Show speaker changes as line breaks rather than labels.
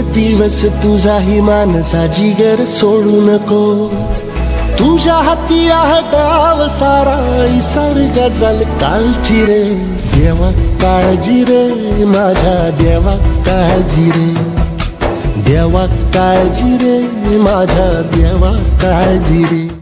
दिवस तुझाही मानसा जिगर सोडू नको. तुझ्या हाती आह गाव सारा इसार गजल कालची रे. देवा काळजी रे माझ्या देवा काळजी रे. देवा काळजी रे माझ्या देवा काळजी रे.